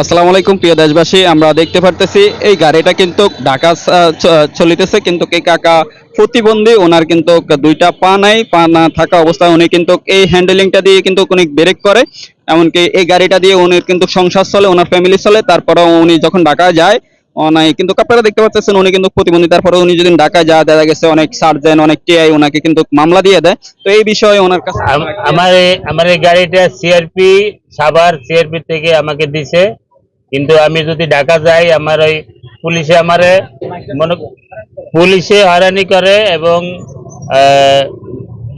আসসালামু আলাইকুম, প্রিয় দেশবাসী। আমরা দেখতে পারতেছি, এই গাড়িটা কিন্তু ঢাকা চলিতেছে। কিন্তু এই কাকা প্রতিবন্ধী, ওনার কিন্তু দুইটা পা নাই, পা না থাকা অবস্থায় উনি কিন্তু এই হ্যান্ডেলিংটা দিয়ে কিন্তু উনি ব্রেক করে। এমনকি এই গাড়িটা দিয়ে উনি কিন্তু সংসার চলে, ওনার ফ্যামিলি চলে। তারপরে উনি যখন ঢাকা যায় অনেক কিন্তু আপনারা দেখতে পাচ্ছেন, উনি কিন্তু প্রতিবন্ধী। তারপরে উনি যদি ঢাকায় যায়, দেখা গেছে অনেক সার্জেন অনেক টিআই ওনাকে কিন্তু মামলা দিয়ে দেয়। তো এই বিষয়ে ওনার কাছে আম- আমার আমার এই গাড়িটা সিআরপি সাভার সিআরপি থেকে আমাকে দিছে। কিন্তু আমি যদি ঢাকা যাই, আমার ওই পুলিশে আমারে মনে পুলিশে হয়রানি করে এবং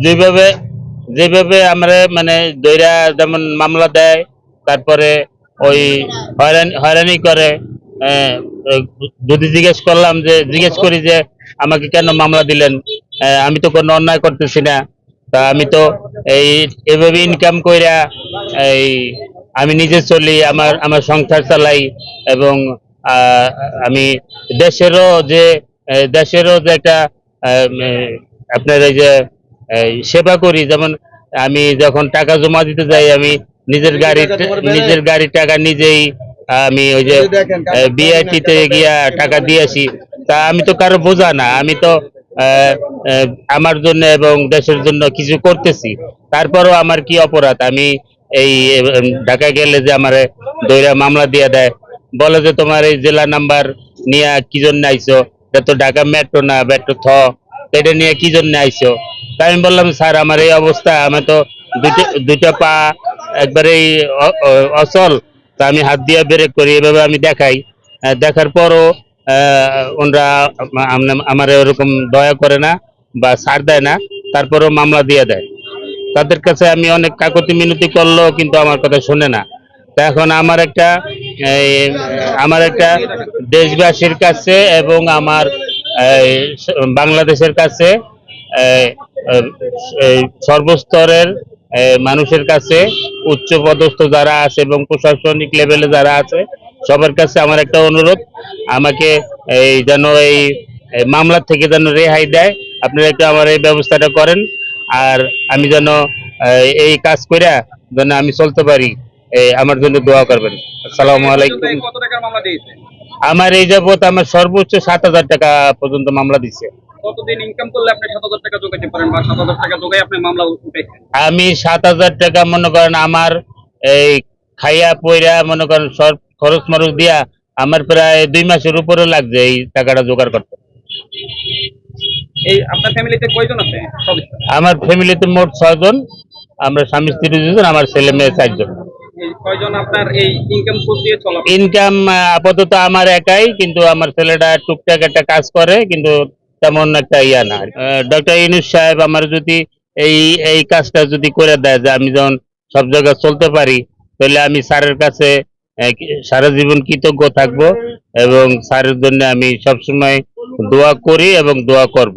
যেভাবে যেভাবে আমরা মানে দৈরা যেমন মামলা দেয়, তারপরে ওই হয়রানি হয়রানি করে যদি জিজ্ঞেস করলাম যে, জিজ্ঞেস করি যে, আমাকে কেন মামলা দিলেন? আমি তো কোনো অন্যায় করতেছি না। তা আমি তো এই, এভাবে ইনকাম কইরা এই আমি নিজে চলি আমার আমার সংসার চালাই এবং আমি দেশেরও যে দেশেরও যে একটা আপনার এই যে সেবা করি যেমন আমি যখন টাকা জমা দিতে যাই আমি নিজের গাড়ি নিজের গাড়ির টাকা নিজেই আমি ওই যে বিআইটি তে গিয়া টাকা দিয়ে আসি। তা আমি তো কারও বোঝা না আমি তো আমার জন্য এবং দেশের জন্য কিছু করতেছি। তারপরও আমার কি অপরাধ? আমি এই ঢাকা গেলে যে আমার দৈরা মামলা দিয়ে দেয়, বলে যে তোমার এই জেলা নাম্বার নিয়ে কি জন্য আইছো? এটা তো ঢাকা মেট্রো না, মেট্রো থ এটা নিয়ে কি জন্য আইছো? তা আমি বললাম, স্যার, আমার এই অবস্থা, আমি তো দুটো পা একবারে অচল, তা আমি হাত দিয়ে ব্রেক করি, এভাবে আমি দেখাই। দেখার পরও ওনরা আম- আমার ওরকম দয়া করে না বা সার দেয় না, তারপরেও মামলা দিয়ে দেয়। তাদের কাছে আমি অনেক কাকতি মিনতি করলেও কিন্তু আমার কথা শুনে না। তা এখন আমার একটা আমার একটা দেশবাসীর কাছে এবং আমার বাংলাদেশের কাছে সর্বস্তরের মানুষের কাছে উচ্চ পদস্থ যারা আছে এবং প্রশাসনিক লেভেলে যারা আছে, সবার কাছে আমার একটা অনুরোধ। আমাকে, এই, যেন এই এই মামলা থেকে যেন রেহাই দেয়। আপনারা একটু আমার এই ব্যবস্থাটা করেন। আর আমি যেন এই কাজ করে যেন আমি চলতে পারি আমার জন্য দোয়া করবেন। আসসালামু আলাইকুম। আমার এই যাবত আমার সর্বোচ্চ সাত হাজার টাকা পর্যন্ত মামলা দিচ্ছে আমি সাত হাজার টাকা মনে করেন আমার এই খাইয়া পয়রা মনে করেন সব খরচ মরচ দিয়া আমার প্রায় দুই মাসের উপরে লাগছে এই টাকাটা জোগাড় করতে। এই আপনার ফ্যামিলিতে কয়জন আছে? আমার ফ্যামিলিতে মোট ছয়জন আমরা স্বামী স্ত্রী দুজন আমার ছেলে মেয়ে চারজন। আপনার ইনকাম আপাতত আমার একাই কিন্তু আমার ছেলেটা টুকটাক একটা কাজ করে কিন্তু তেমন একটা ইয়া না। ডক্টর ইনুস সাহেব আমার যদি এই এই কাজটা যদি করে দেয় যে আমি যখন সব জায়গায় চলতে পারি তাহলে আমি স্যারের কাছে সারা জীবন কৃতজ্ঞ থাকব এবং স্যারের জন্য আমি সবসময় দোয়া করি এবং দোয়া করব।